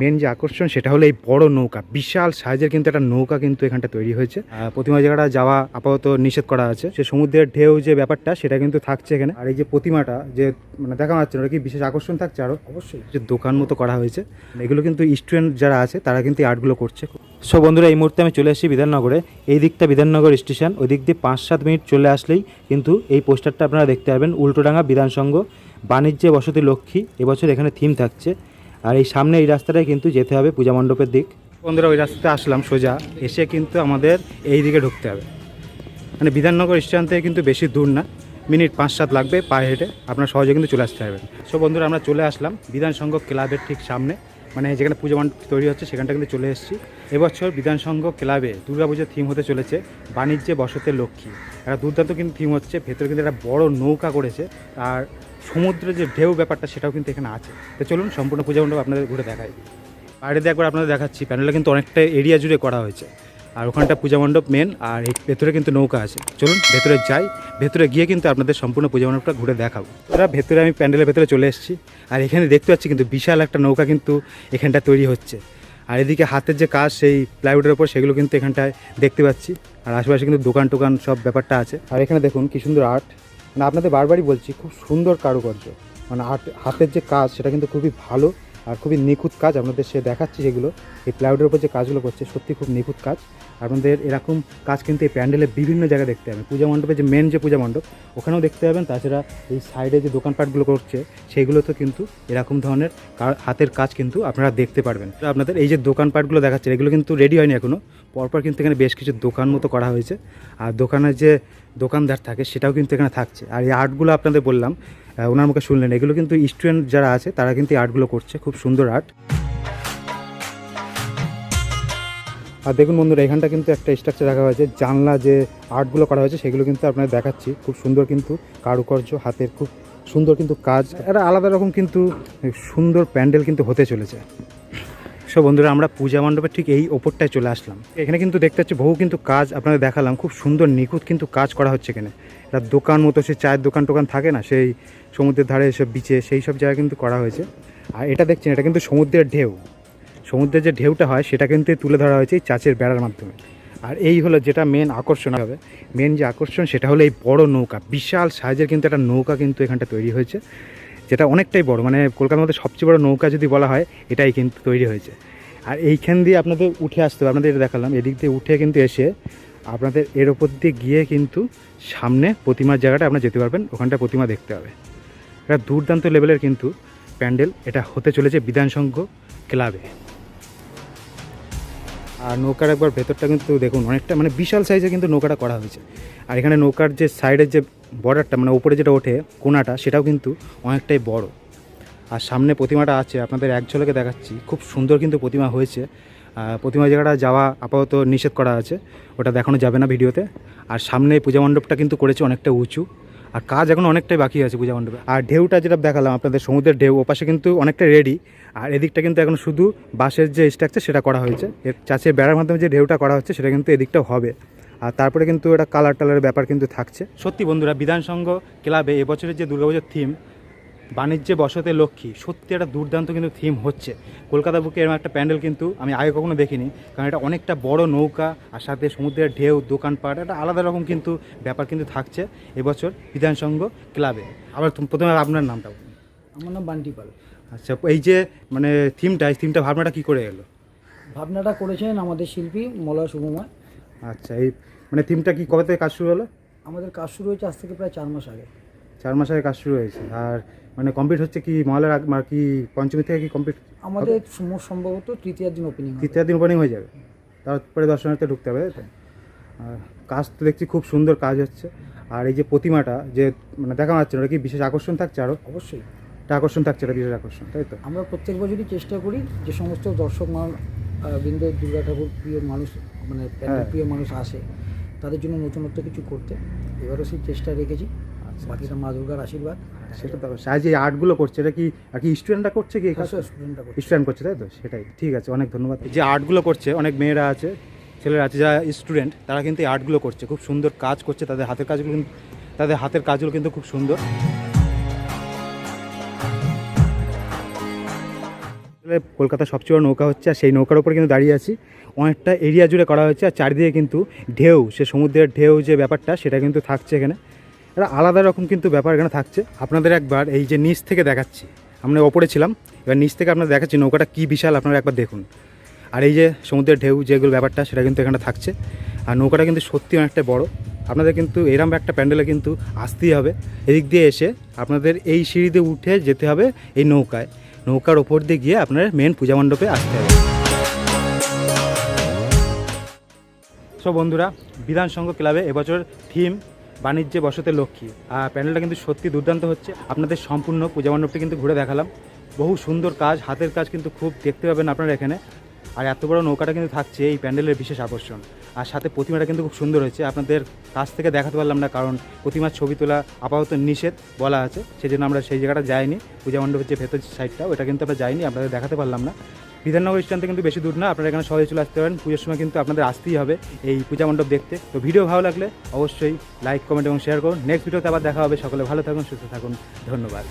Main যে আকর্ষণ সেটা হলো এই বড় নৌকা। বিশাল সাইজের কিন্তু একটা নৌকা কিন্তু এখানটা তৈরি হয়েছে। প্রতিমা জায়গাটা যাওয়া আপাতত নিষেধ করা আছে। সে সমুদ্রের ঢেউ যে ব্যাপারটা সেটা কিন্তু থাকছে এখানে। আর এই যে প্রতিমাটা যে মানে দেখা যাচ্ছে ওটা কি বিশেষ আকর্ষণ থাকছে আরও? অবশ্যই। যে দোকান মতো করা হয়েছে। এগুলো কিন্তু স্টুডেন্ট যারা আছে তারা কিন্তু এই আর্টগুলো করছে। সো বন্ধুরা এই মুহূর্তে আমি চলে আসি বিধাননগরে। এই দিকটা বিধাননগর স্টেশন ওই দিক দিয়ে পাঁচ সাত মিনিট চলে আসলেই কিন্তু এই পোস্টারটা আপনারা দেখতে পাবেন উল্টোডাঙ্গা বিধানসংঘ বাণিজ্যে বসতি লক্ষ্মী এবছর এখানে থিম থাকছে। আর এই সামনে এই রাস্তাটায় কিন্তু যেতে হবে পূজা মণ্ডপের দিক। বন্ধুরা, ওই রাস্তাতে আসলাম সোজা, এসে কিন্তু আমাদের এই দিকে ঢুকতে হবে। মানে বিধাননগর স্টেশন থেকে কিন্তু বেশি দূর না, মিনিট পাঁচ সাত লাগবে পায়ে হেঁটে, আপনার সহজে কিন্তু চলে আসতে পারবেন। সো বন্ধুরা, আমরা চলে আসলাম বিধানসংঘ ক্লাবের ঠিক সামনে। মানে যেখানে পুজো মণ্ডপ তৈরি হচ্ছে, সেখানটা কিন্তু চলে এসেছি। এবছর বিধানসংঘ ক্লাবে দুর্গাপুজোর থিম হতে চলেছে, বাণিজ্যে বসতে লক্ষ্মী। একটা দুর্দান্ত কিন্তু থিম হচ্ছে, ভেতরে কিন্তু একটা বড় নৌকা করেছে, আর সমুদ্রের যে ঢেউ ব্যাপারটা সেটাও কিন্তু এখানে আছে। তো চলুন সম্পূর্ণ পূজা মণ্ডপ আপনাদের ঘুরে দেখাই। বাইরে দিয়ে একবার আপনাদের দেখাচ্ছি প্যানেলটা কিন্তু অনেকটা এরিয়া জুড়ে করা হয়েছে। আর ওখানটা পূজা মণ্ডপ মেন আর ভেতরে কিন্তু নৌকা আছে। চলুন ভেতরে যাই, ভেতরে গিয়ে কিন্তু আপনাদের সম্পূর্ণ পূজা মণ্ডপটা ঘুরে দেখাবো। তারা ভেতরে আমি প্যান্ডেলের ভেতরে চলে এসেছি। আর এখানে দেখতে পাচ্ছি কিন্তু বিশাল একটা নৌকা কিন্তু এখানটা তৈরি হচ্ছে। আর এদিকে হাতের যে কাজ, সেই প্লাইউডের ওপর সেগুলো কিন্তু এখানটায় দেখতে পাচ্ছি। আর আশেপাশে কিন্তু দোকান টোকান সব ব্যাপারটা আছে। আর এখানে দেখুন কি সুন্দর আর্ট। মানে আপনাদের বারবারই বলছি, খুব সুন্দর কারুকার্য। মানে হাতের যে কাজ, সেটা কিন্তু খুবই ভালো আর খুবই নিখুঁত কাজ আপনাদের সে দেখাচ্ছি সেগুলো এই প্লাউডের উপর যে কাজগুলো করছে, সত্যি খুব নিখুঁত কাজ। আপনাদের এরকম কাজ কিন্তু এই প্যান্ডেলে বিভিন্ন জায়গায় দেখতে পাবেন। পূজা মণ্ডপে যে মেন যে পূজা মণ্ডপ, ওখানেও দেখতে পাবেন। তাছাড়া এই সাইডে যে দোকানপাটগুলো করছে সেইগুলোতে কিন্তু এরকম ধরনের হাতের কাজ কিন্তু আপনারা দেখতে পারবেন। আপনাদের এই যে দোকানপাটগুলো দেখাচ্ছে এগুলো কিন্তু রেডি হয়নি এখনও পরপর কিন্তু এখানে বেশ কিছু দোকান মতো করা হয়েছে। আর দোকানের যে দোকানদার থাকে, সেটাও কিন্তু এখানে থাকছে। আর এই আর্টগুলো আপনাদের বললাম ওনার মুখে শুনলেন। এগুলো কিন্তু স্টুডেন্ট যারা আছে, তারা কিন্তু এই আর্টগুলো করছে। খুব সুন্দর আর্ট। আর দেখুন বন্ধুরা, এখানটা কিন্তু একটা স্ট্রাকচার রাখা হয়েছে। জানলা যে আর্টগুলো করা হয়েছে, সেগুলো কিন্তু আপনাদের দেখাচ্ছি। খুব সুন্দর কিন্তু কারুকার্য, হাতের খুব সুন্দর কিন্তু কাজ। একটা আলাদা রকম কিন্তু সুন্দর প্যান্ডেল কিন্তু হতে চলেছে। সো বন্ধুরা, আমরা পূজা মণ্ডপের ঠিক এই ওপরটায় চলে আসলাম। এখানে কিন্তু দেখতে পাচ্ছি বহু কিন্তু কাজ আপনাদের দেখালাম, খুব সুন্দর নিখুঁত কিন্তু কাজ করা হচ্ছে এখানে। একটা দোকান মতো, সে চায়ের দোকান টোকান থাকে না, সেই সমুদ্রের ধারে এসব বিচে, সেই সব জায়গায় কিন্তু করা হয়েছে। আর এটা দেখছেন, এটা কিন্তু সমুদ্রের ঢেউ। সমুদ্রের যে ঢেউটা হয়, সেটা কিন্তু তুলে ধরা হয়েছে এই চাচের বেড়ার মাধ্যমে। আর এই হলো যেটা মেন আকর্ষণ হবে। মেন যে আকর্ষণ, সেটা হলো এই বড় নৌকা। বিশাল সাইজের কিন্তু একটা নৌকা কিন্তু এখানটা তৈরি হয়েছে। যেটা অনেকটাই বড় মানে কলকাতার মধ্যে সবচেয়ে বড় নৌকা যদি বলা হয়, এটাই কিন্তু তৈরি হয়েছে। আর এইখান দিয়ে আপনাদের উঠে আসতে হবে, আপনাদের এটা দেখালাম, এদিক দিয়ে উঠে কিন্তু এসে আপনাদের এর ওপর দিয়ে গিয়ে কিন্তু সামনে প্রতিমার জায়গাটা আপনারা যেতে পারবেন, ওখানটা প্রতিমা দেখতে হবে। এটা দুর্দান্ত লেভেলের কিন্তু প্যান্ডেল এটা হতে চলেছে বিধানসংঘ ক্লাবে। আর নৌকার একবার ভেতরটা কিন্তু দেখুন অনেকটা মানে বিশাল সাইজে কিন্তু নৌকাটা করা হয়েছে। আর এখানে নৌকার যে সাইডের যে বর্ডারটা মানে উপরে যেটা ওঠে কোনাটা, সেটাও কিন্তু অনেকটাই বড়। আর সামনে প্রতিমাটা আছে, আপনাদের এক ঝলকে দেখাচ্ছি। খুব সুন্দর কিন্তু প্রতিমা হয়েছে। প্রতিমা জায়গাটা যাওয়া আপাতত নিষেধ করা আছে। ওটা দেখানো যাবে না ভিডিওতে। আর সামনে পূজা মণ্ডপটা কিন্তু করেছে অনেকটা উঁচু। আর কাজ এখন অনেকটাই বাকি আছে পূজা মণ্ডপে। আর ঢেউটা যেটা দেখালাম আপনাদের সমুদ্রের ঢেউ ওপাশে কিন্তু অনেকটা রেডি আর এদিকটা কিন্তু এখন শুধু বাঁশের যে স্ট্রাকচার সেটা করা হয়েছে। এর চাষের বেড়ার মাধ্যমে যে ঢেউটা করা হচ্ছে সেটা কিন্তু এদিকটাও হবে। আর তারপরে কিন্তু এটা কালার টালারের ব্যাপার কিন্তু থাকছে। সত্যি বন্ধুরা বিধানসংঘ ক্লাবে এবছরের যে দুর্গাপুজোর থিম বাণিজ্যে বসতে লক্ষ্মী। সত্যি একটা দুর্দান্ত কিন্তু থিম হচ্ছে। কলকাতা বুকে এরকম একটা প্যান্ডেল কিন্তু আমি আগে কখনো দেখিনি কারণ এটা অনেকটা বড় নৌকা আর সাথে সমুদ্রের ঢেউ দোকানপাট একটা আলাদা রকম কিন্তু ব্যাপার কিন্তু থাকছে এবছর বিধানসংঘ ক্লাবে। আবার প্রথমে আপনার নামটা বলুন। আমার নাম বান্টি পাল। আচ্ছা এই যে মানে থিমটা এই থিমটা ভাবনাটা কী করে এলো? ভাবনাটা করেছেন আমাদের শিল্পী মলয় শুভময়। আচ্ছা এই মানে থিমটা কি কবে থেকে কাজ শুরু হলো? আমাদের কাজ শুরু হয়েছে আজ থেকে প্রায় চার মাস আগে। চার মাস আগে কাজ শুরু হয়েছে। আর মানে কমপ্লিট হচ্ছে কি মহালয়ার আগ মানে কি পঞ্চমী থেকে কি কমপ্লিট আমাদের সম্ভবত তৃতীয় দিন ওপেনিং তৃতীয় দিন ওপেনিং হয়ে যাবে। তারপরে দর্শনার্থী ঢুকতে হবে তাই তো? আর কাজ তো দেখছি খুব সুন্দর কাজ হচ্ছে। আর এই যে প্রতিমাটা যে মানে দেখা যাচ্ছে না, ওটা কি বিশেষ আকর্ষণ থাকছে আরও অবশ্যই। একটা আকর্ষণ থাকছে এটা বিশেষ আকর্ষণ তাই তো? আমরা প্রত্যেক বছরই চেষ্টা করি যে সমস্ত দর্শক মান বৃন্দ দুর্গা ঠাকুর প্রিয় মানুষ মানে প্যান্ডেল হ্যাঁ। প্রিয় মানুষ আসে তাদের জন্য নতুনত্ব কিছু করতে। এবারও সেই চেষ্টা রেখেছি। বাকিটা মা দুর্গার আশীর্বাদ। সেটা তো সাইজ এই আর্টগুলো করছে এটা কি আর কি স্টুডেন্টরা করছে কি স্টুডেন্টরা স্টুডেন্ট করছে। তাই তো? সেটাই ঠিক আছে অনেক ধন্যবাদ। যে আর্টগুলো করছে অনেক মেয়েরা আছে ছেলেরা আছে যারা স্টুডেন্ট তারা কিন্তু এই আর্টগুলো করছে খুব সুন্দর কাজ করছে তাদের হাতের কাজগুলো কিন্তু তাদের হাতের কাজগুলো কিন্তু খুব সুন্দর। কলকাতার সবচেয়ে বড় নৌকা হচ্ছে আর সেই নৌকার ওপর কিন্তু দাঁড়িয়ে আছি। অনেকটা এরিয়া জুড়ে করা হয়েছে আর চারিদিকে কিন্তু ঢেউ সে সমুদ্রের ঢেউ যে ব্যাপারটা সেটা কিন্তু থাকছে এখানে। একটা আলাদা রকম কিন্তু ব্যাপার এখানে থাকছে। আপনাদের একবার এই যে নিচ থেকে দেখাচ্ছি, আমরা ওপরে ছিলাম, এবার নিচ থেকে আপনারা দেখাচ্ছি নৌকাটা কী বিশাল, আপনারা একবার দেখুন। আর এই যে সমুদ্রের ঢেউ যেগুলো ব্যাপারটা, সেটা কিন্তু এখানে থাকছে। আর নৌকাটা কিন্তু সত্যি অনেকটা বড়। আপনাদের কিন্তু এরম একটা প্যান্ডেলে কিন্তু আসতেই হবে। এদিক দিয়ে এসে আপনাদের এই সিঁড়িতে উঠে যেতে হবে এই নৌকায়। নৌকার ওপর দিয়ে গিয়ে আপনার মেন পূজা মণ্ডপে আসতে হবে। সব বন্ধুরা, বিধান সংঘ ক্লাবে এবছর থিম বাণিজ্যে বসতে লক্ষ্মী। আর প্যান্ডেলটা কিন্তু সত্যি দুর্দান্ত হচ্ছে। আপনাদের সম্পূর্ণ পূজা মণ্ডপটি কিন্তু ঘুরে দেখালাম। বহু সুন্দর কাজ, হাতের কাজ কিন্তু খুব দেখতে পাবেন আপনারা এখানে। আর এত বড় নৌকাটা কিন্তু থাকছে এই প্যান্ডেলের বিশেষ আকর্ষণ। আর সাথে প্রতিমাটা কিন্তু খুব সুন্দর হয়েছে। আপনাদের কাছ থেকে দেখাতে পারলাম না, কারণ প্রতিমার ছবি তোলা আপাতত নিষেধ বলা আছে। সেই জন্য আমরা সেই জায়গাটা যাইনি। পূজা মণ্ডপের যে ভেতর সাইডটা ওটা কিন্তু আমরা যাইনি, আপনাদের দেখাতে পারলাম না। বিধাননগর স্ট্যান্ডে কিন্তু বেশি দূর না, আপনারা এখানে সহজে চলে আসতে পারেন। পুজোর সময় কিন্তু আপনাদের আসতেই হবে এই পূজা মণ্ডপ দেখতে। তো ভিডিও ভালো লাগলে অবশ্যই লাইক কমেন্ট এবং শেয়ার করুন। নেক্সট ভিডিওতে আবার দেখা হবে। সকলে ভালো থাকুন, সুস্থ থাকুন। ধন্যবাদ।